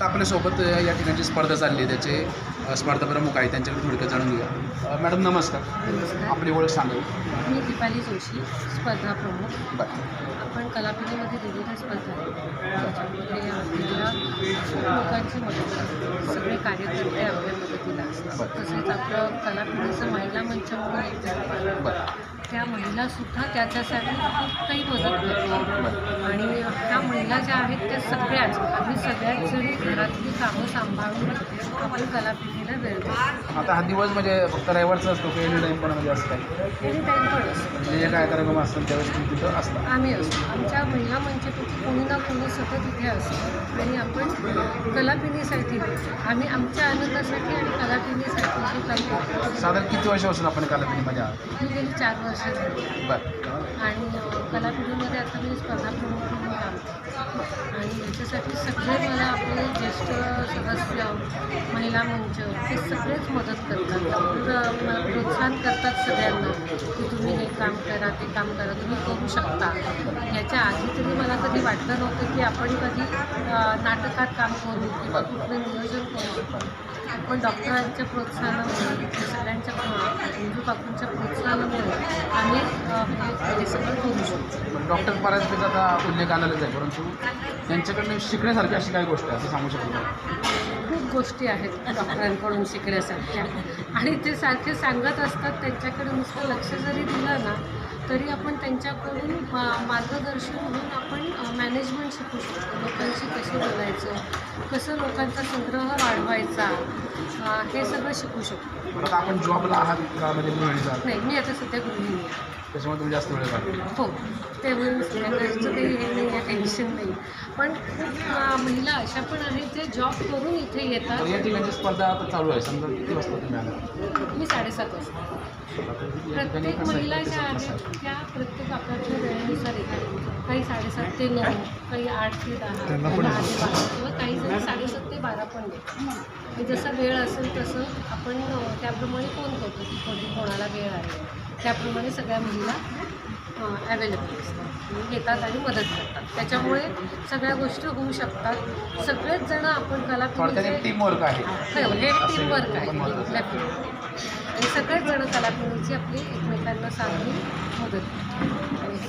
आता आपल्यासोबत या ठिकाणची स्पर्धा चालली आहे त्याचे स्पर्धा प्रमुख आहे त्यांच्याकडे थोडक्यात जाणून घेऊया. मॅडम नमस्कार. आपली ओळख सांगा मी दीपाली जोशी स्पर्धा प्रमुख. बरं. आपण कलापिनीमध्ये दिलेल्या स्पर्धा लोकांची मदत सगळे कार्यकर्ते आपल्या मदतीला असतात. तसेच आपलं कलापिनीचं महिला मंच म्हणून त्या महिलासुद्धा त्याच्यासाठी खूप काही मदत करतो आणि त्या महिला ज्या आहेत त्या सगळ्याच आम्ही सगळ्याच जणी घरातली कामं सांभाळून आपण कलापिनीला वेळ आता हा दिवस म्हणजे फक्त रविवारचा असतो की एनी टाईम पण म्हणजे असं काही? एनी टाईम पण असतो. म्हणजे काय कार्यक्रम असतात त्यावेळेस तुम्ही तिथं असता. आम्ही असतो. आमच्या महिला मंचपैकी कोणी ना कोणी सतत इथे असतो. आणि आपण कलापिनीसाठी आम्ही आमच्या आनंदासाठी आणि कलापिनीसाठी साधारण किती वर्षापासून आपण कालावधीमध्ये आहात? गेली चार वर्ष. बरं. आणि अ, आता मी स्पर्धा प्रमुख म्हणून काम करते आणि याच्यासाठी सगळे मला आपले ज्येष्ठ सदस्य महिला मंच हे सगळेच मदत करतात. मला प्रोत्साहन करतात सगळ्यांना की तुम्ही हे काम करा ते काम करा तुम्ही करू शकता. याच्या आधी तरी मला कधी वाटलं नव्हतं की आपण कधी नाटकात काम करू किंवा कुठलं नियोजन करू पण डॉक्टरांच्या प्रोत्साहनामुळे सगळ्यांच्या मंजू काकूंच्या प्रोत्साहनामुळे हे सगळं करू शकतो डॉक्टर परांजपेचा आता उल्लेख आलेलाच आहे परंतु त्यांच्याकडनं शिकण्यासारखी अशी काही गोष्ट आहे असं सांगू शकतो? खूप गोष्टी आहेत डॉक्टरांकडून शिकण्यासारख्या. आणि ते सारखे सांगत असतात त्यांच्याकडे नुसतं लक्ष जरी दिलं ना तरी आपण त्यांच्याकडून मा- मार्गदर्शन म्हणून आपण मॅनेजमेंट शिकू शकतो. लोकांशी कसं बोलायचं कसं लोकांचा संग्रह वाढवायचा हे सगळं शिकू शकतो. आपण जॉबला आहात का? म्हणजे आहात? नाही मी आता सध्या गृहिणी आहे. त्याच्यामुळे तुम्ही जास्त वेळ लागतो. हो त्यामुळे घरचं काही हे नाही आहे टेन्शन नाही. पण महिला अशा पण आहेत जे जॉब करून इथे येतात. या ठिकाणची स्पर्धा आता चालू आहे. समजा किती वाजता तुम्ही आला मी साडेसात वाजता. प्रत्येक? महिला ज्या आहेत आहे? त्या प्रत्येक आपापल्या वेळेनुसार येतात काही साडेसात ते नऊ काही आठ ते दहा. किंवा काही जण साडेसात ते बारा पण येतात आणि जसा वेळ असेल तसं आपण त्याप्रमाणे फोन करतो की कोणी कोणाला वेळ आहे. त्याप्रमाणे सगळ्या महिला अवेलेबल असतात आणि येतात आणि मदत करतात. त्याच्यामुळे सगळ्या गोष्टी होऊ शकतात. सगळेच जण आपण एक टीमवर्क आहे. हो, हे टीमवर्क आहे. आणि सगळेच जण कलाकृतीची आपली एकमेकांना सांगून मदत करतात. आणि हे